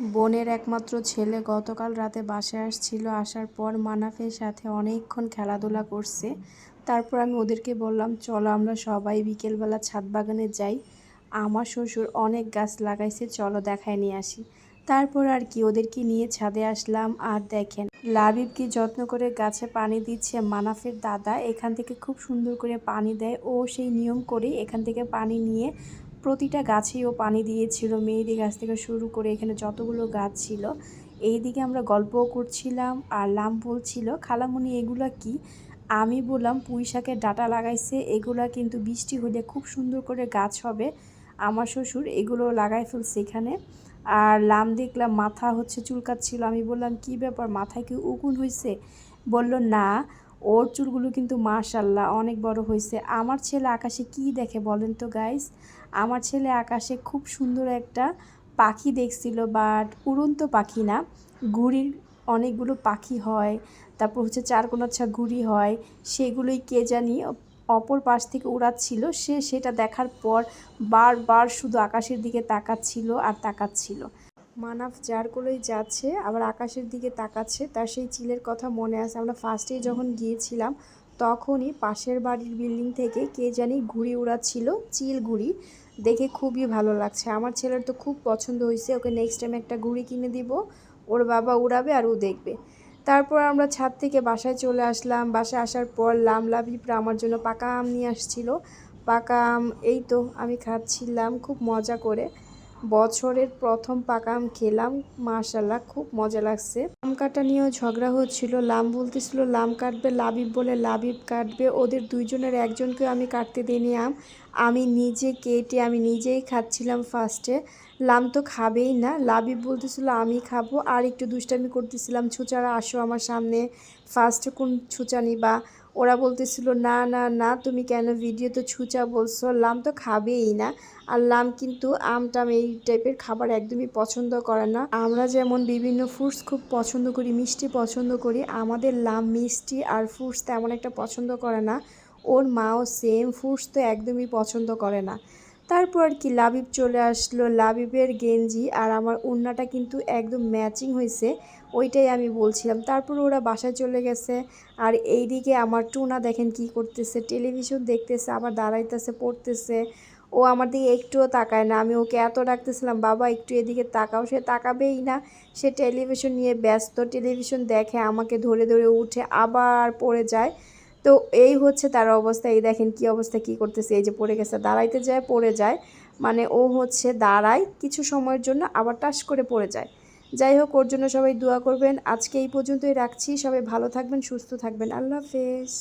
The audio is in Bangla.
বোনের একমাত্র ছেলে গতকাল রাতে বাসায় আসছিল, আসার পর মানাফের সাথে অনেকক্ষণ খেলাধুলা করছে। তারপর আমি ওদেরকে বললাম, চলো আমরা সবাই বিকেলবেলা ছাদ বাগানে যাই। আমার শ্বশুর অনেক গাছ লাগাইছে, চলো দেখায় নিয়ে আসি। তারপর আর কি, ওদেরকে নিয়ে ছাদে আসলাম। আর দেখেন, লাবিব কি যত্ন করে গাছে পানি দিচ্ছে, মানাফের দাদা এখান থেকে খুব সুন্দর করে পানি দেয়। ও সেই নিয়ম করে এখান থেকে পানি নিয়ে প্রতিটা গাছেই ও পানি দিয়েছিল। মেহেদি গাছ থেকে শুরু করে এখানে যতগুলো গাছ ছিল, এইদিকে আমরা গল্পও করছিলাম আর লাম বলছিল খালামুনি, এগুলা কি? আমি বললাম, পুঁই শাকের ডাটা লাগাইছে, এগুলা কিন্তু বৃষ্টি হলে খুব সুন্দর করে গাছ হবে। আমার শ্বশুর এগুলো লাগাই ফেলছে এখানে। আর লাম দেখলাম মাথা হচ্ছে চুলকাচ্ছিল। আমি বললাম, কি ব্যাপার, মাথায় কি উকুন হয়েছে বলল, না ওর চুলগুলো কিন্তু মাশাল্লাহ অনেক বড় হয়েছে। আমার ছেলে আকাশে কি দেখে বলেন তো গাইস আমার ছেলে আকাশে খুব সুন্দর একটা পাখি দেখছিল বাট উড়ন্ত পাখি না। ঘুড়ির অনেকগুলো পাখি হয়, তারপর হচ্ছে চারকোনাচ্ছা ঘুড়ি হয়, সেগুলোই কে জানি অপর পাশ থেকে উড়াচ্ছিল। সে সেটা দেখার পর বারবার শুধু আকাশের দিকে তাকাচ্ছিল আর তাকাচ্ছিল। মানাফ যার কোলেই যাচ্ছে, আবার আকাশের দিকে তাকাচ্ছে, তার সেই চিলের কথা মনে আছে। আমরা ফার্স্টেই যখন গিয়েছিলাম, তখনই পাশের বাড়ির বিল্ডিং থেকে কে জানি ঘুড়ি উড়াচ্ছিল, চিল ঘুড়ি। দেখে খুবই ভালো লাগছে। আমার ছেলের তো খুব পছন্দ হয়েছে, ওকে নেক্সট টাইম একটা ঘুড়ি কিনে দিব। ওর বাবা উড়াবে আর ও দেখবে। তারপর আমরা ছাদ থেকে বাসায় চলে আসলাম। বাসায় আসার পর লাম লাভিপরা আমার জন্য পাকা আম নিয়ে আসছিল। পাকা আম, এই তো আমি খাচ্ছিলাম, খুব মজা করে। বছরের প্রথম পাকা আম খেলাম মাশাল্লাহ খুব মজা লাগছে। আম কাটা নিয়েও ঝগড়া হচ্ছিল, লাম বলতেছিল, লাম কাটবে, লাবিব বলে লাবিব কাটবে, ওদের দুইজনের একজনকে আমি কাটতে দিইনি আম, আমি নিজে কেটে আমি নিজেই খাচ্ছিলাম ফার্স্টে, লাম তো খাবেই না, লাবিব বলতেছিল, আমি খাব, আর একটু দুষ্টামি করতেছিলাম, ছুচারা আসো আমার সামনে, ফার্স্টে কোন ছুচা নিবা ওরা বলতেছিল, না না না, তুমি কেন ভিডিও তো ছুচা বলছো? লাম তো খাবেই না। আর লাম কিন্তু আমটাম এই টাইপের খাবার একদমই পছন্দ করে না। আমরা যেমন বিভিন্ন ফ্রুটস খুব পছন্দ করি, মিষ্টি পছন্দ করি, আমাদের লাম মিষ্টি আর ফ্রুটস তেমন একটা পছন্দ করে না। ওর মাও সেম ফ্রুটস তো একদমই পছন্দ করে না। তারপর আর কি লাবিব চলে আসলো, লাবিবের গেঞ্জি আর আমার উন্নাটা কিন্তু একদম ম্যাচিং হয়েছে, ওইটাই আমি বলছিলাম। তারপর ওরা বাসায় চলে গেছে আর এইদিকে আমার টুনা দেখেন কি করতেছে, টেলিভিশন দেখতেছে আবার দাঁড়াইতেছে, পড়তেছে। ও আমার দিকে একটুও তাকায় না, আমি ওকে এত ডাকতেছিলাম, বাবা, একটু এদিকে তাকাও। সে তাকাবেই না, সে টেলিভিশন নিয়ে ব্যস্ত, টেলিভিশন দেখে, আমাকে ধরে ধরে উঠে আবার পড়ে যায়। তো এই হচ্ছে তার অবস্থা, এই দেখেন কি অবস্থা, কি করতেছে, এই যে পড়ে গেছে, দাঁড়াইতে যায়, পড়ে যায়। মানে ও হচ্ছে দাঁড়ায় কিছু সময়ের জন্য, আবার টাস করে পড়ে যায়। যাই হোক, ওর জন্য সবাই দোয়া করবেন। আজকে এই পর্যন্তই রাখছি। সবাই ভালো থাকবেন, সুস্থ থাকবেন। আল্লাহ হাফেজ।